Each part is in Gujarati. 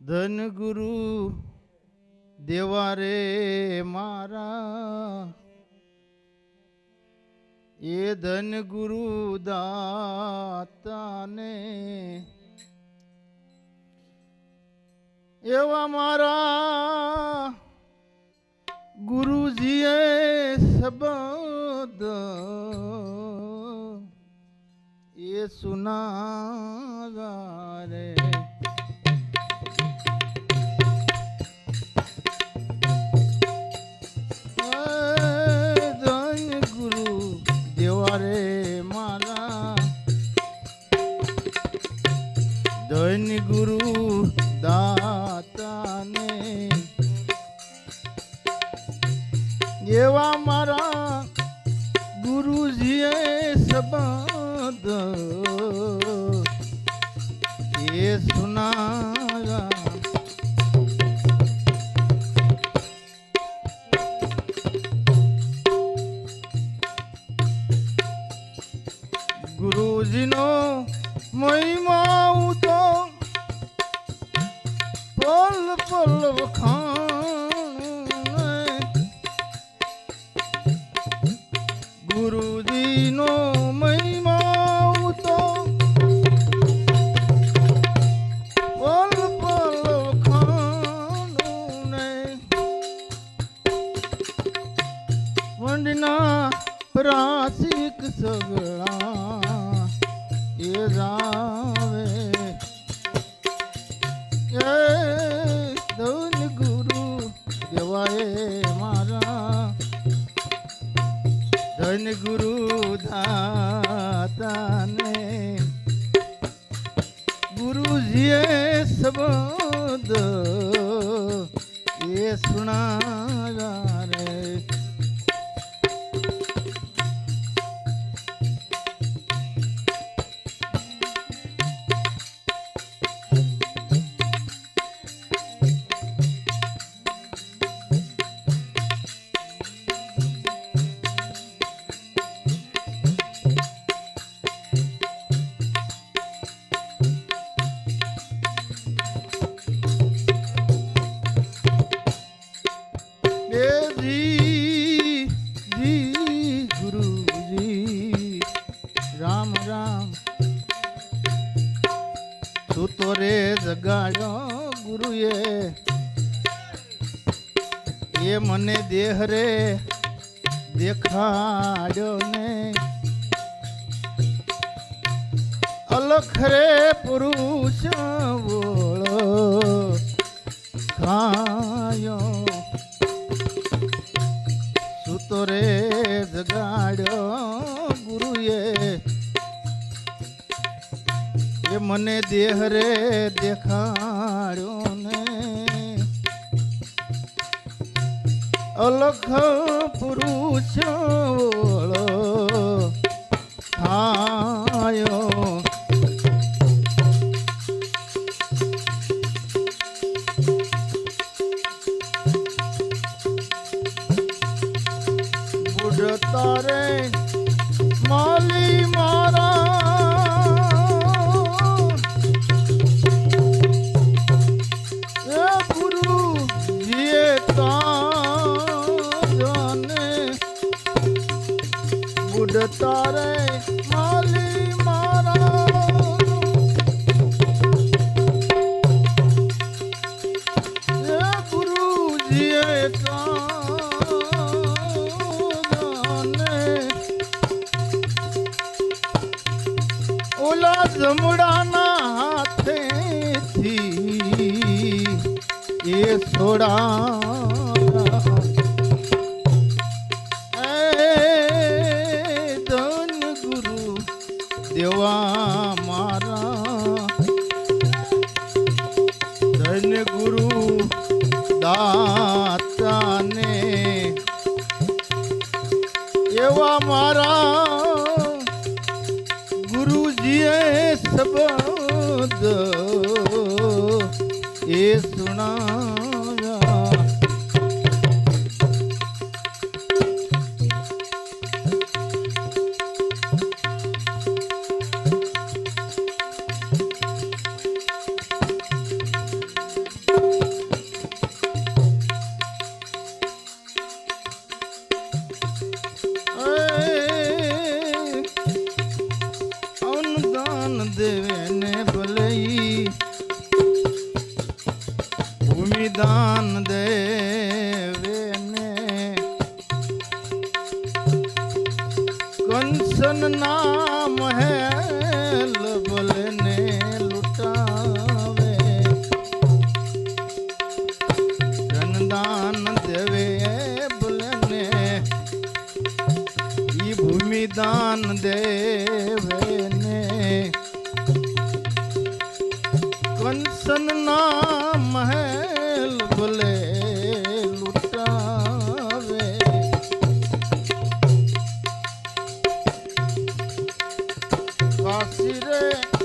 ધન ગુરુ દેવા રે મારા. એ ધન ગુરુ દાતાને એવા મારા ગુરુજીએ શબ્દ એ સુના રે સંબંધ એ સુનાગા ગુરુજીનો મહિમા હું તો પલ પલ વખાણ ગુરુજીનો ધન ગુરુ દાતાને ગુરુજીએ શબ્દ સૂતો રે જગાડ્યો ગુરુએ. એ મને દેહ રે દેખાડ્યો ને અલખ રે પુરુષ બોળો ખાયો સુતો રે જગાડ્યો ગુરુએ. મને દેહ રે દેખાડ્યો ને. અલખ પુરુષ ઓળો તારે માલી મારા જમડાના હાથેથી એ છોડા દાતાને કાશી રે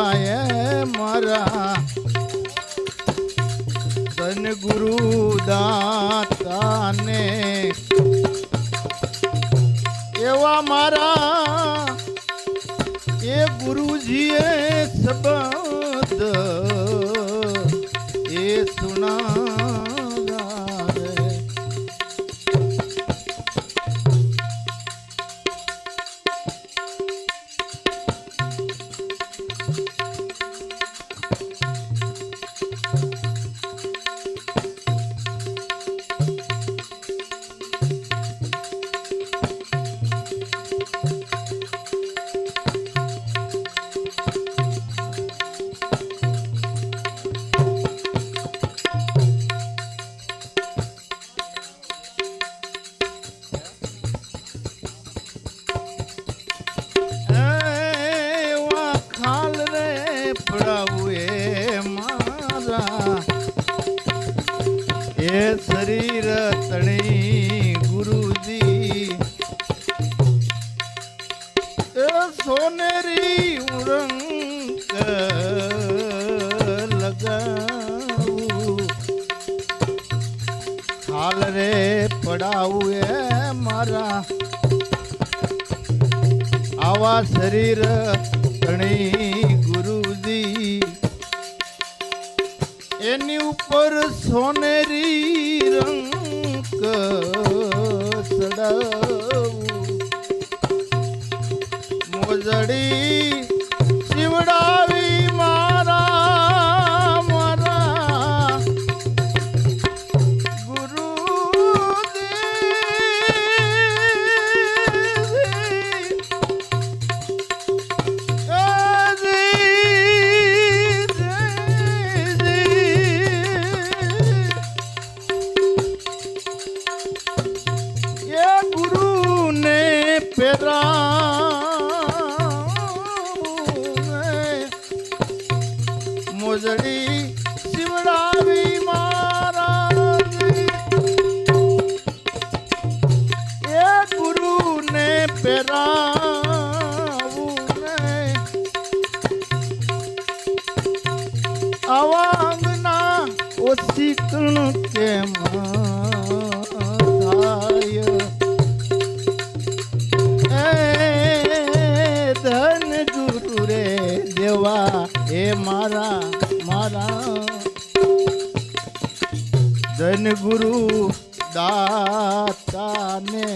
દેવાય મારા. ધન ગુરુ દાતાને. એવા મારા એ ગુરુજીએ શબ્દ એ સુણાવ્યા એ શરીર તણી ગુરુજી. એ સોનેરી ઉરંગ લગાવું. ખાલ રે પડાવું એ મારા. આવા શરીર ગુરુજી. એની ઉપર સોનેરી રંગ સડાવું. મોજડી મોજડી શિવડાવી મહારાજ એ ગુરુ ને પેરાવું ને અવાંગના ઓછી કણ કેમ ધન ગુરુ રે દેવા એ મારા મારા. ધન ગુરુ દાતાને.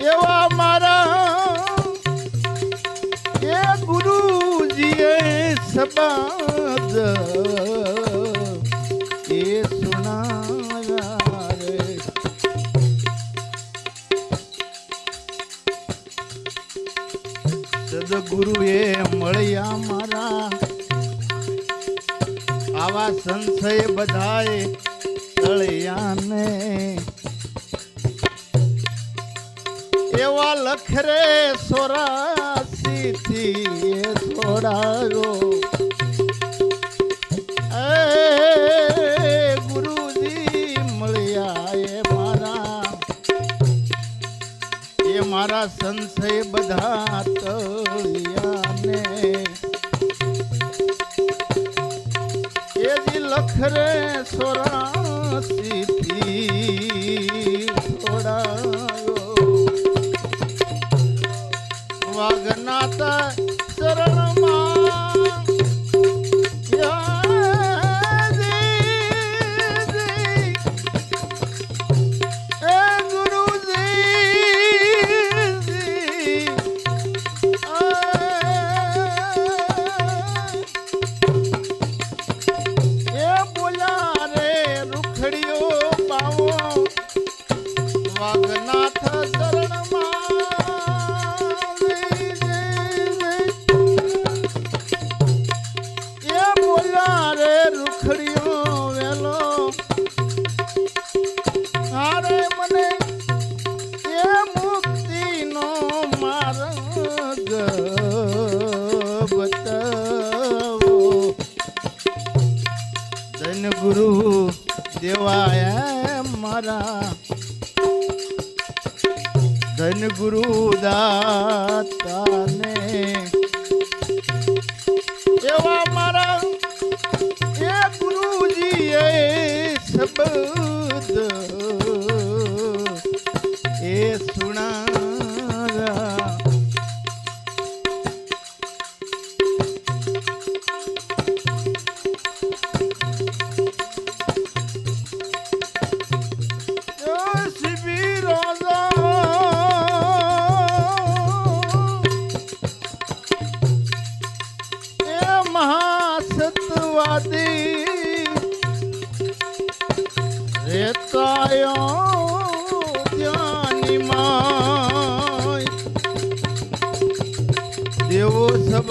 એવા મારા એ ગુરુજીએ શબ્દ સદગુરુએ મળ્યા મારા. આવા સંશય બધાએ તળિયાને એવા લખરે સોરાસી થી એ મારા સંશય બધા તળિયાને. એ જી લખરે સોરાસી થી બોલ્યા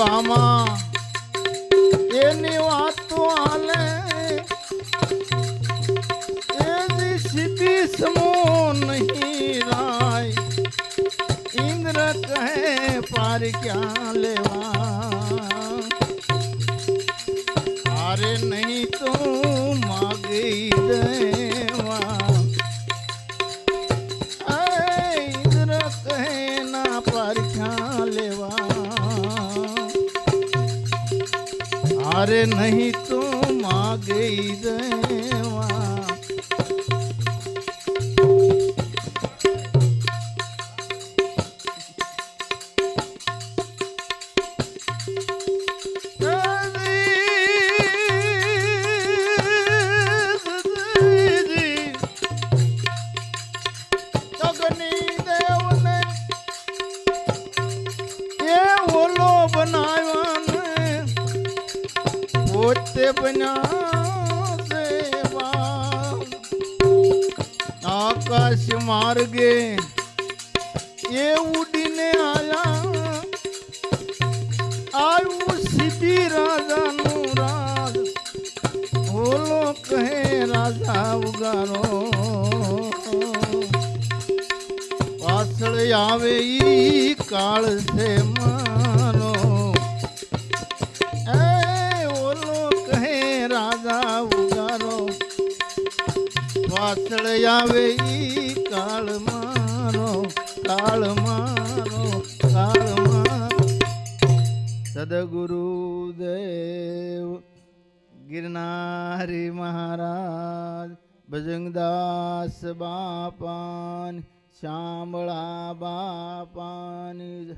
સભામાં એની વાતો હાલે. એની સીધી સમો નહીં રાય. ઇન્દ્ર કહે, પાર ક્યાં લેવા? હારે નહીં તો માગી દેવા. હારે નહીં તો માગી દેવા આકાશ માર્ગે એ ઉડીને આયા. આવ્યું સીધી રાજાનું રાજ. બોલો કહે, રાજા ઉગારો. પાછળ આવે ઈ કાળ છે મારો એ ઓલો કહે, રાજા ઉગારો. પાછળ આવે ઈ કાળ મારો કાળ મારો કાળ મારો સદગુરુદેવ ગિરનારી મહારાજ, ભજંગદાસ બાપાન, શામળા બાપાની.